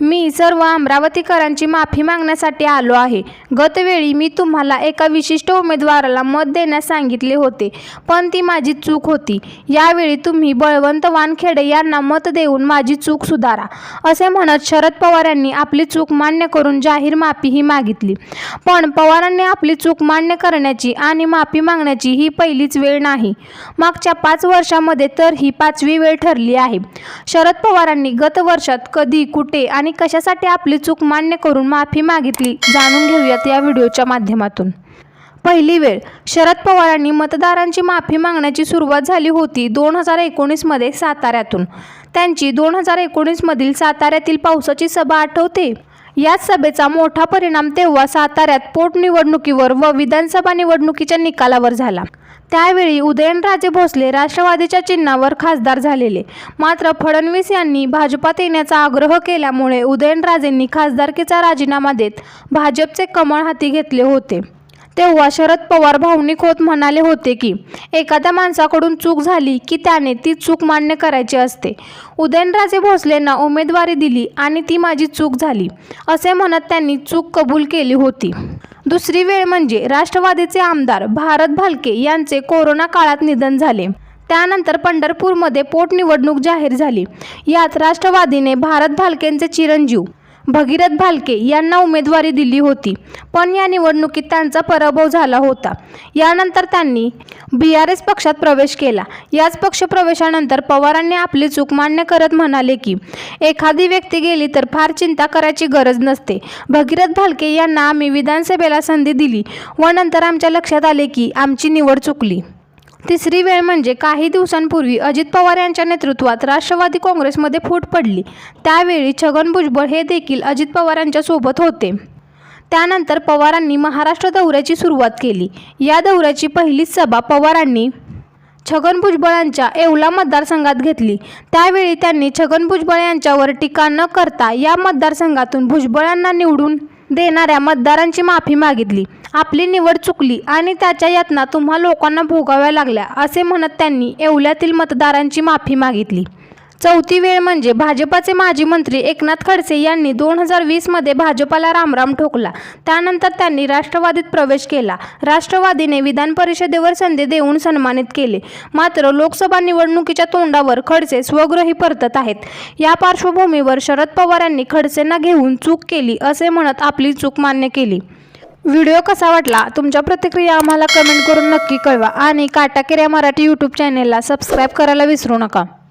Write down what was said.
मी सर्व अमरावतीकरांची माफी मागण्यासाठी आलो आहे. गतवेळी मी तुम्हाला एका विशिष्ट उमेदवाराला मत देण्यास सांगितले होते पण ती माझी चूक होती. यावेळी तुम्ही बळवंत वानखेडे यांना मत देऊन माझी चूक सुधारा असे म्हणत शरद पवार यांनी आपली चूक मान्य करून जाहीर माफीही मागितली. पण पवारांनी आपली चूक मान्य करण्याची आणि माफी मागण्याची ही पहिलीच वेळ नाही. मागच्या पाच वर्षामध्ये तर ही पाचवी वेळ ठरली आहे. शरद पवारांनी गत वर्षात कधी कुठे आणि आणि कशासाठी आपली चूक मान्य करून माफी मागितली जाणून घेऊयात या व्हिडिओच्या माध्यमातून. पहिली वेळ शरद पवारांनी मतदारांची माफी मागण्याची सुरुवात झाली होती दोन हजार एकोणीसमध्ये साताऱ्यातून. त्यांची दोन हजार एकोणीसमधील साताऱ्यातील पावसाची सभा आठवते. याच सभेचा मोठा परिणाम तेव्हा साताऱ्यात पोटनिवडणुकीवर व विधानसभा निवडणुकीच्या निकालावर झाला. त्यावेळी उदयनराजे भोसले राष्ट्रवादीच्या चिन्हावर खासदार झालेले. मात्र फडणवीस यांनी भाजपात येण्याचा आग्रह केल्यामुळे उदयनराजेंनी खासदारकीचा राजीनामा देत भाजपचे कमळ हाती घेतले होते. तेव्हा शरद पवार भावनिक होत म्हणाले होते की एखाद्या माणसाकडून चूक झाली की त्याने ती चूक मान्य करायची असते. उदयनराजे भोसलेंना उमेदवारी दिली आणि ती माझी चूक झाली असे म्हणत त्यांनी चूक कबूल केली होती. दुसरी वेळ म्हणजे राष्ट्रवादीचे आमदार भारत भालके यांचे कोरोना काळात निधन झाले. त्यानंतर पंढरपूरमध्ये पोटनिवडणूक जाहीर झाली. यात राष्ट्रवादीने भारत भालकेंचे चिरंजीव भगीरथ भालके यांना उमेदवारी दिली होती. पण या निवडणुकीत त्यांचा पराभव झाला होता. यानंतर त्यांनी बी आर एस पक्षात प्रवेश केला. याच पक्षप्रवेशानंतर पवारांनी आपली चूक मान्य करत म्हणाले की एखादी व्यक्ती गेली तर फार चिंता करायची गरज नसते. भगीरथ भालके यांना आम्ही विधानसभेला संधी दिली व नंतर आमच्या लक्षात आले की आमची निवड चुकली. तिसरी वेळ म्हणजे काही दिवसांपूर्वी अजित पवार यांच्या नेतृत्वात राष्ट्रवादी काँग्रेसमध्ये फूट पडली. त्यावेळी छगन भुजबळ हे देखील अजित पवार यांच्यासोबत होते. त्यानंतर पवारांनी महाराष्ट्र दौऱ्याची सुरुवात केली. या दौऱ्याची पहिलीच सभा पवारांनी छगन भुजबळांच्या येवला मतदारसंघात घेतली. त्यावेळी त्यांनी छगन भुजबळ यांच्यावर टीका न करता या मतदारसंघातून भुजबळांना निवडून देणाऱ्या मतदारांची माफी मागितली. आपली निवड चुकली आणि त्याच्या यातना तुम्हा लोकांना भोगाव्या लागल्या असे म्हणत त्यांनी येवल्यातील मतदारांची माफी मागितली. चौथी वेळ म्हणजे भाजपाचे माजी मंत्री एकनाथ खडसे यांनी दोन हजार वीसमध्ये भाजपाला रामराम ठोकला. त्यानंतर त्यांनी राष्ट्रवादीत प्रवेश केला. राष्ट्रवादीने विधान परिषदेवर संधी देऊन सन्मानित केले. मात्र लोकसभा निवडणुकीच्या तोंडावर खडसे स्वगृही परतत आहेत. या पार्श्वभूमीवर शरद पवार यांनी खडसेंना घेऊन चूक केली असे म्हणत आपली चूक मान्य केली. व्हिडिओ कसा वाटला? तुमच्या प्रतिक्रिया आम्हाला कमेंट करून नक्की कळवा. आणि काटाकेऱ्या मराठी यूट्यूब चॅनेलला सबस्क्राईब करायला विसरू नका.